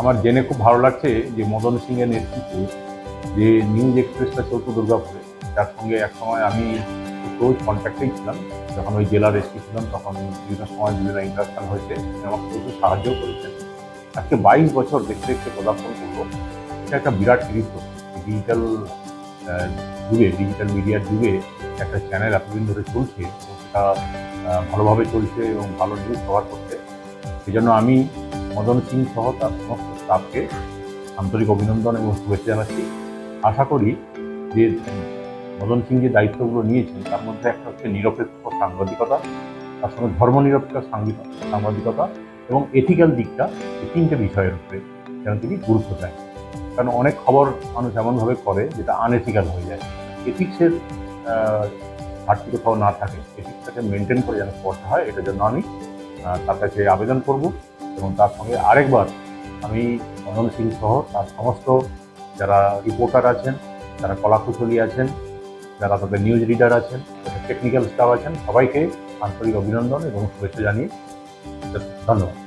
আমার জেনে খুব ভালো লাগছে যে মদন সিংয়ের নেতৃত্বে যে নিউজ এক্সপ্রেসটা চলতো দুর্গাপুরে যার সঙ্গে এক সময় আমি ক্লোজ কন্ট্যাক্টেই ছিলাম, যখন ওই জেলার এসপি ছিলাম, তখন বিভিন্ন সময় বিভিন্ন ইন্টারাকশন হয়েছে আমাকে প্রচুর সাহায্য করেছেন। আজকে বাইশ বছর দেখতে দেখতে পদার্পণ করব, এটা একটা বিরাট কৃতিত্ব ডিজিটাল যুগে ডিজিটাল মিডিয়ার যুগে একটা চ্যানেল এতদিন ধরে চলছে, এবং সেটা ভালোভাবে চলছে এবং ভালো নিউজ কভার করছে। সেই জন্য আমি মদন সিং সহ তার সমস্ত স্টাফকে আন্তরিক অভিনন্দন এবং শুভেচ্ছা জানাচ্ছি। আশা করি যে মদন সিং যে দায়িত্বগুলো নিয়েছেন, তার মধ্যে একটা হচ্ছে নিরপেক্ষ সাংবাদিকতা, তার সঙ্গে ধর্মনিরপেক্ষ সাংবাদিক- সাংবাদিকতা এবং এথিক্যাল দিকটা এই তিনটে বিষয়ের উপরে যেন তিনি গুরুত্ব দেন। কারণ অনেক খবর মানুষ এমনভাবে করে যেটা আনএথিক্যাল হয়ে যায়। এথিক্সের ঘাটতি কোথাও না থাকে এথিক্সটাকে মেনটেন করে যেন পড়তে হয়, এটার জন্য আমি তার কাছে আবেদন করব। এবং তার সঙ্গে আরেকবার আমি অনল সিং সহ তার সমস্ত যারা রিপোর্টার আছেন, যারা কলাকুশলী আছেন, যারা তাদের নিউজ রিডার আছেন, তাদের টেকনিক্যাল স্টাফ আছেন, সবাইকে আন্তরিক অভিনন্দন এবং শুভেচ্ছা জানিয়ে ধন্যবাদ।